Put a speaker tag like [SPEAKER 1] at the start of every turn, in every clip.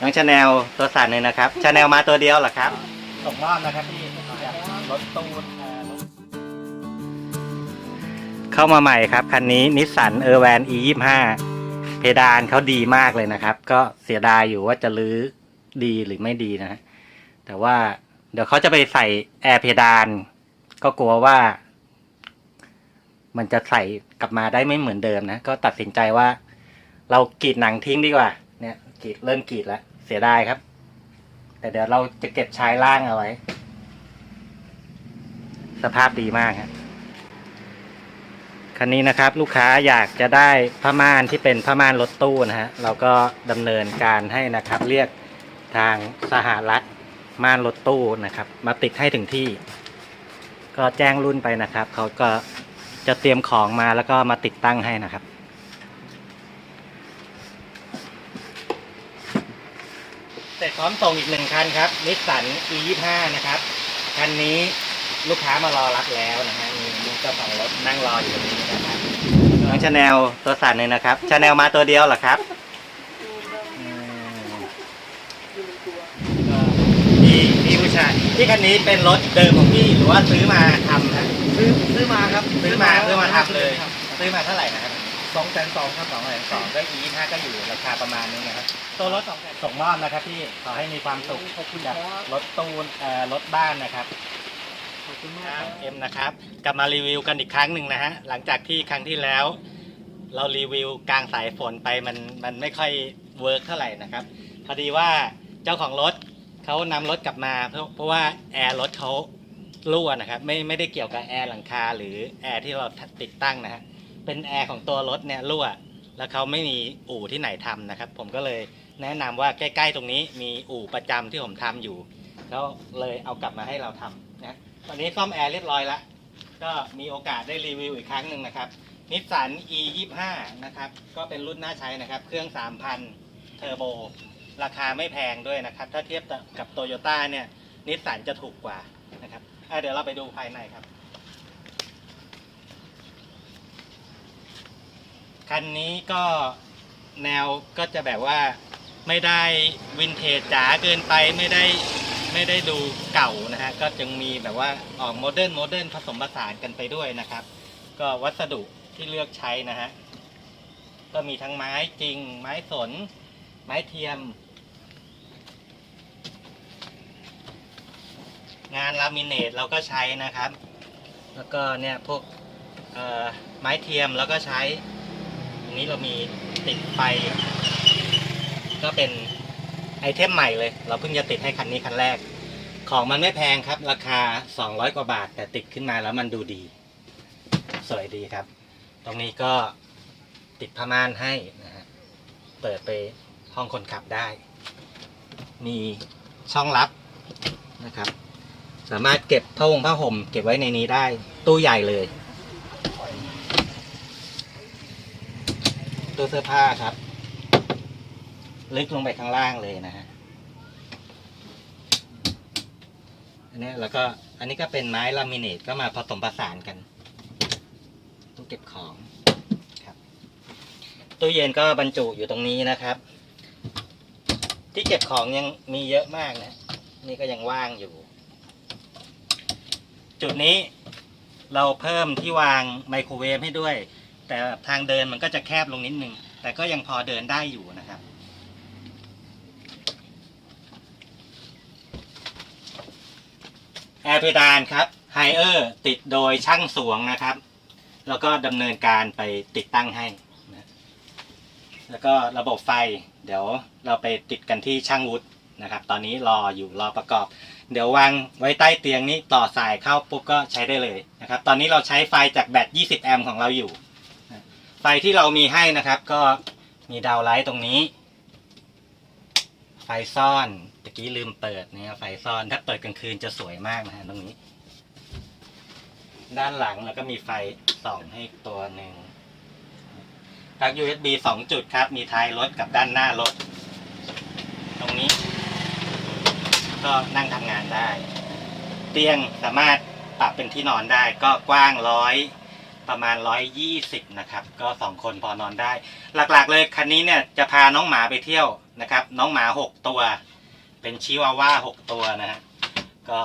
[SPEAKER 1] น้องชาแนลตัวสั่นเลยนะครับชาแนลมาตัวเดียวเหรอครับส่งมอบนะครับพี่รถตูนเข้ามาใหม่ครับคันนี้นิสสันเออร์แวน e 2 5เพดานเขาดีมากเลยนะครับ ก็เสียดายอยู่ว่าจะรื้อดีหรือไม่ดีนะฮะแต่ว่าเดี๋ยวเขาจะไปใส่แอร์เพดาน ก็กลัวว่ามันจะใส่กลับมาได้ไม่เหมือนเดิมนะ ก็ตัดสินใจว่า เรากรีดหนังทิ้งดีกว่าเนี่ย กรีดเริ่มกรีดแล้ว เสียดายครับ แต่เดี๋ยวเราจะเก็บชายล่างเอาไว้ สภาพดีมากครับคันนี้นะครับ ลูกค้าอยากจะได้ผ้าม่านที่เป็นผ้าม่านรถตู้นะฮะเราก็ดำเนินการให้นะครับ เรียกทางสหรัฐม่านรถตู้นะครับ มาติดให้ถึงที่ ก็แจ้งรุ่นไปนะครับ เขาก็จะเตรียมของมาแล้วก็มาติดตั้งให้นะครับ เสร็จ พร้อมส่งอีกหนึ่งคันครับนิสสัน e 2 5นะครับ คันนี้ลูกค้ามารอรับแล้วนะฮะมีมีเจ้าของรถนั่งรออยู่ตรงนี้นะครับน้องชาแนลตัวสั่นเลยนะครับชาแนลมาตัวเดียวเหรอครับอืมก็พี่พี่ผู้ชายพี่คันนี้เป็นรถเดิมของพี่หรือว่าซื้อมาทำฮะ
[SPEAKER 2] ซื้อซื้อมาครับ
[SPEAKER 1] ซื้อมาซื้อมาทำเลย
[SPEAKER 2] ครับ
[SPEAKER 1] ซื้อมาเท่าไหร่นะครับ
[SPEAKER 2] สองแสนสองครับ
[SPEAKER 1] สองแสนสองก็ e 2 5ก็อยู่ราคาประมาณนี้นะครับตัวรถส่งมอบนะครับพี่ขอให้มีความสุข
[SPEAKER 2] ขอบคุณค
[SPEAKER 1] จา
[SPEAKER 2] รั
[SPEAKER 1] ก
[SPEAKER 2] บ
[SPEAKER 1] รถตูนเอ่อรถบ้านนะครับ
[SPEAKER 2] ขอบคุณมากครับ
[SPEAKER 1] เอ็มนะครับ กลับมารีวิวกันอีกครั้งหนึ่งนะฮะหลังจากที่ครั้งที่แล้ว เรารีวิวกลางสายฝนไปมันมันไม่ค่อยเวิร์กเท่าไหร่นะครับพอดีว่าเจ้าของรถเขานำรถกลับมาเพราะเพราะว่าแอร์รถเขารั่วนะครับไม่ไม่ได้เกี่ยวกับแอร์หลังคาหรือแอร์ที่เราติดตั้งนะฮะ เป็นแอร์ของตัวรถเนี่ยรั่ว แล้วเขาไม่มีอู่ที่ไหนทำนะครับ ผมก็เลยแนะนำว่าใกล้ๆตรงนี้มีอู่ประจำที่ผมทำอยู่แล้วเลยเอากลับมาให้เราทำนะตอนนี้ซ่อมแอร์เรียบร้อยแล้วก็มีโอกาสได้รีวิวอีกครั้งหนึ่งนะครับนิสสัน e 2 5นะครับ ก็เป็นรุ่นน่าใช้นะครับ เครื่อง 3,000 เทอร์โบ ราคาไม่แพงด้วยนะครับ ถ้าเทียบกับโตโยต้าเนี่ย นิสสันจะถูกกว่านะครับอะเดี๋ยวเราไปดูภายในครับ คันนี้ก็แนวก็จะแบบว่าไม่ได้วินเทจจ๋าเกินไปไม่ได้ไม่ได้ดูเก่านะฮะก็จึงมีแบบว่าออกโมเดิร์นโมเดิร์นผสมผสานกันไปด้วยนะครับ ก็วัสดุที่เลือกใช้นะฮะก็มีทั้งไม้จริง ไม้สน ไม้เทียม งานลามิเนตเราก็ใช้นะครับ แล้วก็เนี่ยพวกไม้เทียมแล้วก็ใช้ นี้เรามีติดไฟก็เป็นไอเทมใหม่เลย เราเพิ่งจะติดให้คันนี้คันแรก ของมันไม่แพงครับ ราคา 200 กว่าบาท แต่ติดขึ้นมาแล้วมันดูดี สวยดีครับ ตรงนี้ก็ติดผ้าม่านให้นะฮะเปิดไปห้องคนขับได้ มีช่องลับนะครับ สามารถเก็บผ้าห่มผ้าห่ม เก็บไว้ในนี้ได้ตู้ใหญ่เลย ตู้เสื้อผ้าครับ ลึกลงไปข้างล่างเลยนะฮะอันนี้แล้วก็อันนี้ก็เป็นไม้ลามิเนตก็มาผสมผสานกันตู้เก็บของครับตู้เย็นก็บรรจุอยู่ตรงนี้นะครับ ที่เก็บของยังมีเยอะมากนะ นี่ก็ยังว่างอยู่ จุดนี้เราเพิ่มที่วางไมโครเวฟให้ด้วย แต่ทางเดินมันก็จะแคบลงนิดนึง แต่ก็ยังพอเดินได้อยู่นะครับ แอร์เพดานครับไฮเออร์ติดโดยช่างสวงนะครับ แล้วก็ดำเนินการไปติดตั้งให้นะแล้วก็ระบบไฟ เดี๋ยวเราไปติดกันที่ช่างวุฒินะครับ ตอนนี้รออยู่รอประกอบ เดี๋ยววางไว้ใต้เตียงนี้ต่อสายเข้าปุ๊บก็ใช้ได้เลยนะครับ ตอนนี้เราใช้ไฟจากแบต 20 แอมป์ของเราอยู่ ฟที่เรามีให้นะครับ ก็มีดาวไลท์ตรงนี้ ไฟซ่อนตะกี้ลืมเปิดเนี่ยไฟซ่อน ถ้าเปิดกลางคืนจะสวยมากนะฮะตรงนี้ ด้านหลังแล้วก็มีไฟส่องให้ตัวหนึ่งปลั๊ก USB สองจุดครับ มีท้ายรถกับด้านหน้ารถ ตรงนี้ ก็นั่งทำงานได้ เตียงสามารถปรับเป็นที่นอนได้ก็กว้างร้อย ประมาณ 120 นะครับ ก็ 2 คนพอนอนได้ หลักๆเลยคันนี้เนี่ยจะพาน้องหมาไปเที่ยวนะครับ น้องหมา 6 ตัว เป็นชิวาว่า 6 ตัวนะฮะก็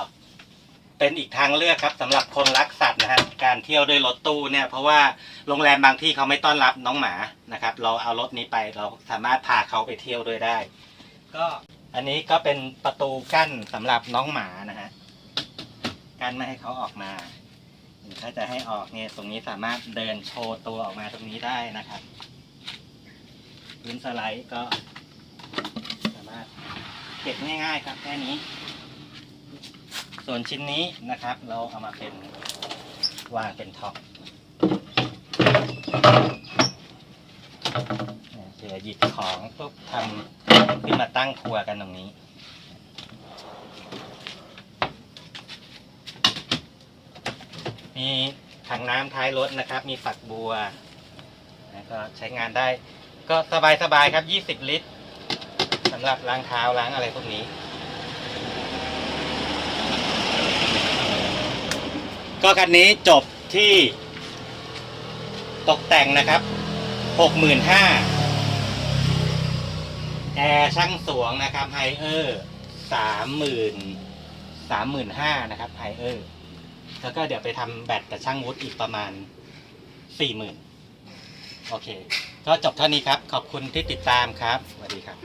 [SPEAKER 1] เป็นอีกทางเลือกครับสำหรับคนรักสัตว์นะฮะการเที่ยวด้วยรถตู้เนี่ยเพราะว่าโรงแรมบางที่เขาไม่ต้อนรับน้องหมานะครับ เราเอารถนี้ไปเราสามารถพาเขาไปเที่ยวด้วยได้ ก็อันนี้ก็เป็นประตูกั้นสำหรับน้องหมานะฮะกั้นไม่ให้เขาออกมา ถ้าจะให้ออกเนี่ยตรงนี้สามารถเดินโชว์ตัวออกมาตรงนี้ได้นะครับพื้นสไลด์ก็สามารถเก็บง่ายๆครับแค่นี้ ส่วนชิ้นนี้นะครับ เราเอามาเป็นวางเป็นท็อปเสียดี๋ยวหยิบของปุ๊บทำขึ้นมาตั้งครัวกันตรงนี้ มีถังน้ำท้ายรถนะครับ มีฝักบัวก็ใช้งานได้ ก็สบายๆครับ 20 ลิตรสำหรับล้างเท้าล้างอะไรพวกนี้ ก็คันนี้จบที่ตกแต่งนะครับ65,000แอร์ช่างสวงนะครับไฮเออร์30,000 35,000นะครับไฮเออร์ แล้วก็เดี๋ยวไปทำแบตแต่ช่างวุฒิอีกประมาณสี่หมื่นโอเค ก็จบเท่านี้ครับ ขอบคุณที่ติดตามครับ สวัสดีครับ